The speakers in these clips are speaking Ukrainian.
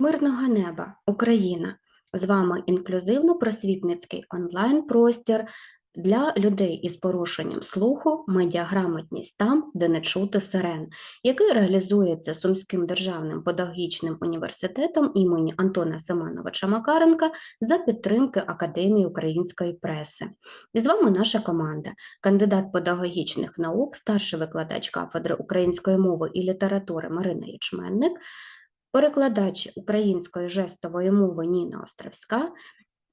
Мирного неба, Україна! З вами інклюзивно-просвітницький онлайн-простір для людей із порушенням слуху, медіаграмотність там, де не чути сирен, який реалізується Сумським державним педагогічним університетом імені Антона Семеновича Макаренка за підтримки Академії української преси. І з вами наша команда, кандидат педагогічних наук, старший викладач кафедри української мови і літератури Марина Ячменник, перекладач української жестової мови Ніна Островська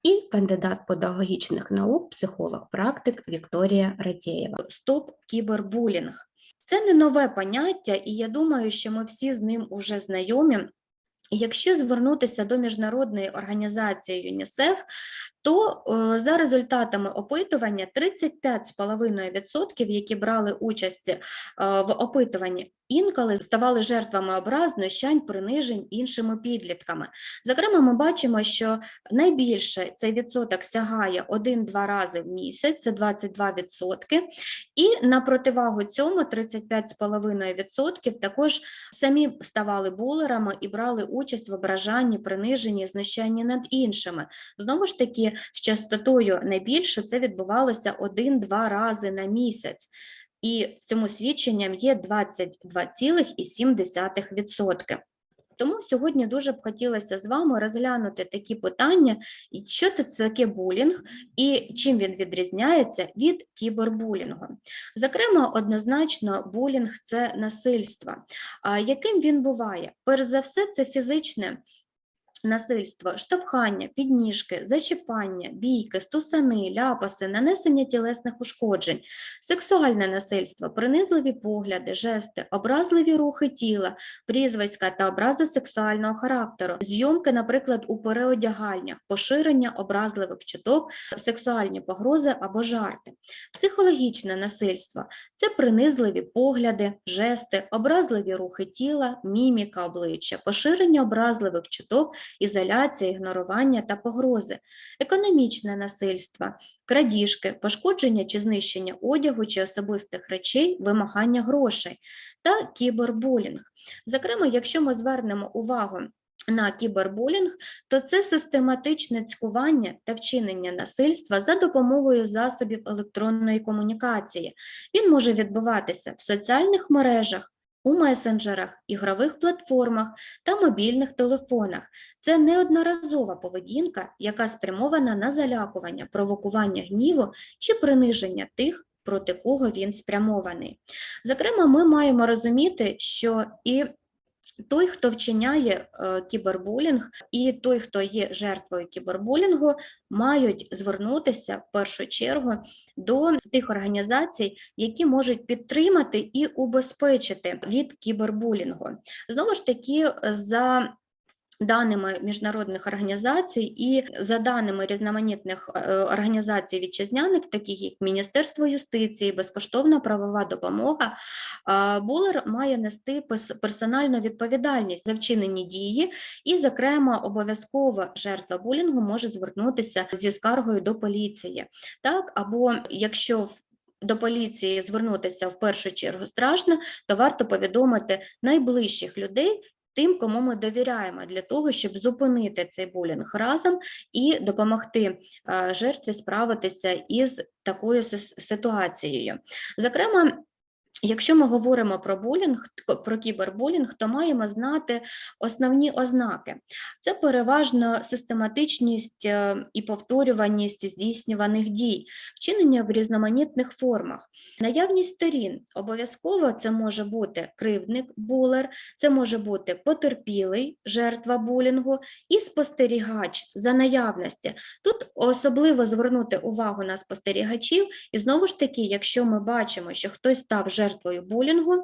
і кандидат педагогічних наук, психолог-практик Вікторія Ратєєва. Стоп кібербулінг. Це не нове поняття, і я думаю, що ми всі з ним уже знайомі. Якщо звернутися до міжнародної організації ЮНІСЕФ, то е, за результатами опитування 35,5%, які брали участь е, в опитуванні, інколи ставали жертвами образ, знущань, принижень іншими підлітками. Зокрема, ми бачимо, що найбільше цей відсоток сягає 1-2 рази в місяць, це 22%, і на противагу цьому 35,5% також самі ставали булерами і брали участь в ображанні, приниженні, знущанні над іншими. Знову ж таки, з частотою найбільше це відбувалося 1-2 рази на місяць. І цьому свідченням є 22,7%. Тому сьогодні дуже б хотілося з вами розглянути такі питання, що це таке булінг і чим він відрізняється від кібербулінгу. Зокрема, однозначно, булінг це насильство. А яким він буває? Перш за все, це фізичне насильство, штовхання, підніжки, зачіпання, бійки, стусани, ляпаси, нанесення тілесних ушкоджень, сексуальне насильство, принизливі погляди, жести, образливі рухи тіла, прізвиська та образи сексуального характеру, зйомки, наприклад, у переодягальнях, поширення образливих чуток, сексуальні погрози або жарти, психологічне насильство це принизливі погляди, жести, образливі рухи тіла, міміка обличчя, поширення образливих чуток ізоляція, ігнорування та погрози, економічне насильство, крадіжки, пошкодження чи знищення одягу чи особистих речей, вимагання грошей та кібербулінг. Зокрема, якщо ми звернемо увагу на кібербулінг, то це систематичне цькування та вчинення насильства за допомогою засобів електронної комунікації. Він може відбуватися в соціальних мережах, у месенджерах, ігрових платформах та мобільних телефонах. Це неодноразова поведінка, яка спрямована на залякування, провокування гніву чи приниження тих, проти кого він спрямований. Зокрема, ми маємо розуміти, що і той, хто вчиняє е, кібербулінг, і той, хто є жертвою кібербулінгу, мають звернутися в першу чергу до тих організацій, які можуть підтримати і убезпечити від кібербулінгу. Знову ж таки, за даними міжнародних організацій і за даними різноманітних е, організацій вітчизняних, таких як Міністерство юстиції, безкоштовна правова допомога, булер має нести персональну відповідальність за вчинені дії, і, зокрема, обов'язково жертва булінгу може звернутися зі скаргою до поліції. Так, або якщо в до поліції звернутися в першу чергу страшно, то варто повідомити найближчих людей, тим, кому ми довіряємо для того, щоб зупинити цей булінг разом і допомогти е, жертві справитися із такою ситуацією. Зокрема, Якщо ми говоримо про булінг, про кібербулінг, то маємо знати основні ознаки. Це переважно систематичність е, і повторюваність здійснюваних дій, вчинення в різноманітних формах, наявність сторін. Обов'язково це може бути кривдник, булер, це може бути потерпілий, жертва булінгу і спостерігач за наявності. Тут особливо звернути увагу на спостерігачів, і знову ж таки, якщо ми бачимо, що хтось став жертвою, жертвою булінгу,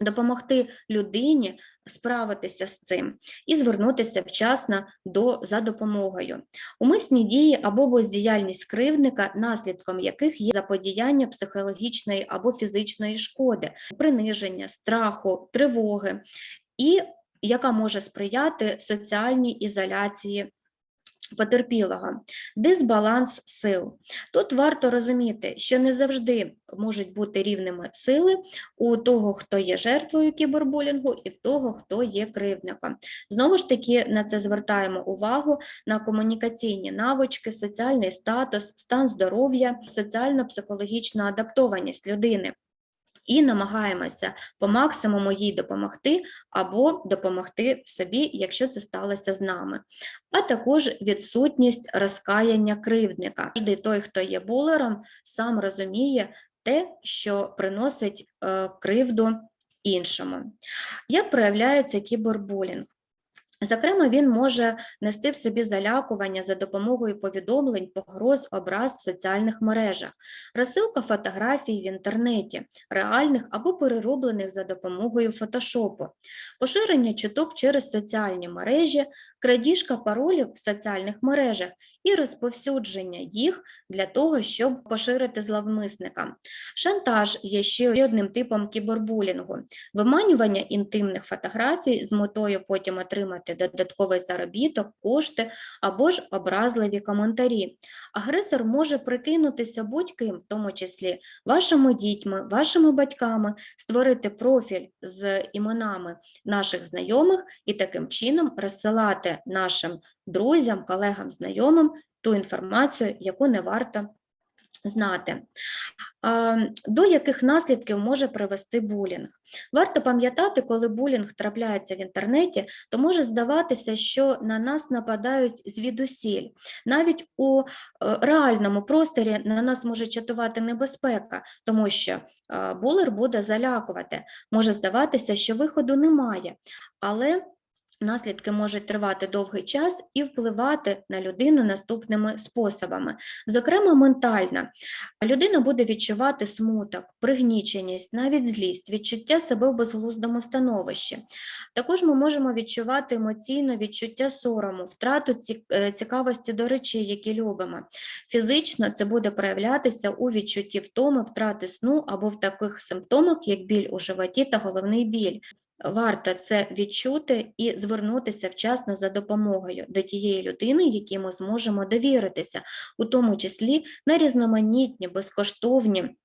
допомогти людині справитися з цим і звернутися вчасно до, за допомогою. Умисні дії або бездіяльність кривдника, наслідком яких є заподіяння психологічної або фізичної шкоди, приниження, страху, тривоги, і яка може сприяти соціальній ізоляції Потерпілого дисбаланс сил. Тут варто розуміти, що не завжди можуть бути рівними сили у того, хто є жертвою кібербулінгу, і в того, хто є кривдником. Знову ж таки, на це звертаємо увагу на комунікаційні навички, соціальний статус, стан здоров'я, соціально-психологічна адаптованість людини. І намагаємося по максимуму їй допомогти або допомогти собі, якщо це сталося з нами, а також відсутність розкаяння кривдника. Кожний той, хто є булером, сам розуміє те, що приносить е, кривду іншому. Як проявляється кібербулінг? Зокрема, він може нести в собі залякування за допомогою повідомлень, погроз, образ в соціальних мережах, розсилка фотографій в інтернеті, реальних або перероблених за допомогою фотошопу, поширення чуток через соціальні мережі, крадіжка паролів в соціальних мережах і розповсюдження їх для того, щоб поширити зловмисникам. Шантаж є ще одним типом кібербулінгу, виманювання інтимних фотографій з метою потім отримати додатковий заробіток, кошти або ж образливі коментарі. Агресор може прикинутися будь-ким, в тому числі вашими дітьми, вашими батьками, створити профіль з іменами наших знайомих і таким чином розсилати нашим друзям, колегам, знайомим ту інформацію, яку не варто знати. До яких наслідків може привести булінг? Варто пам'ятати, коли булінг трапляється в інтернеті, то може здаватися, що на нас нападають звідусіль. Навіть у е, реальному просторі на нас може чатувати небезпека, тому що е, булер буде залякувати. Може здаватися, що виходу немає, але Наслідки можуть тривати довгий час і впливати на людину наступними способами. Зокрема, ментальна людина буде відчувати смуток, пригніченість, навіть злість, відчуття себе в безглуздому становищі. Також ми можемо відчувати емоційно відчуття сорому, втрату е, цікавості до речей, які любимо. Фізично це буде проявлятися у відчутті втоми, втрати сну або в таких симптомах, як біль у животі та головний біль. Варто це відчути і звернутися вчасно за допомогою до тієї людини, якій ми зможемо довіритися, у тому числі на різноманітні, безкоштовні.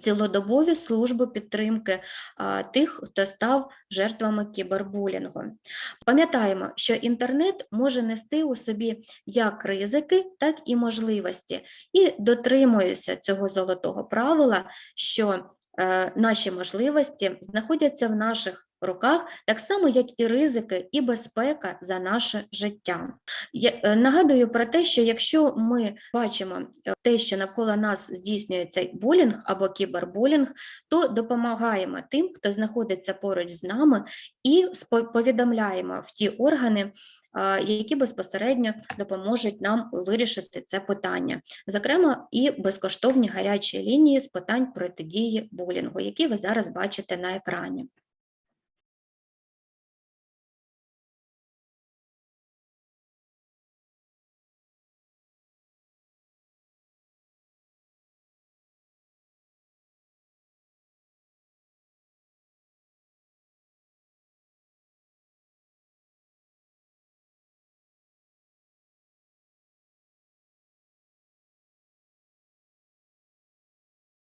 Цілодобові служби підтримки а, тих, хто став жертвами кібербулінгу. Пам'ятаємо, що інтернет може нести у собі як ризики, так і можливості, і дотримуюся цього золотого правила, що е, наші можливості знаходяться в наших руках, так само, як і ризики, і безпека за наше життя. Я е, нагадую про те, що якщо ми бачимо е, те, що навколо нас здійснюється булінг або кібербулінг, то допомагаємо тим, хто знаходиться поруч з нами, і повідомляємо в ті органи, які безпосередньо допоможуть нам вирішити це питання, зокрема, і безкоштовні гарячі лінії з питань протидії булінгу, які ви зараз бачите на екрані.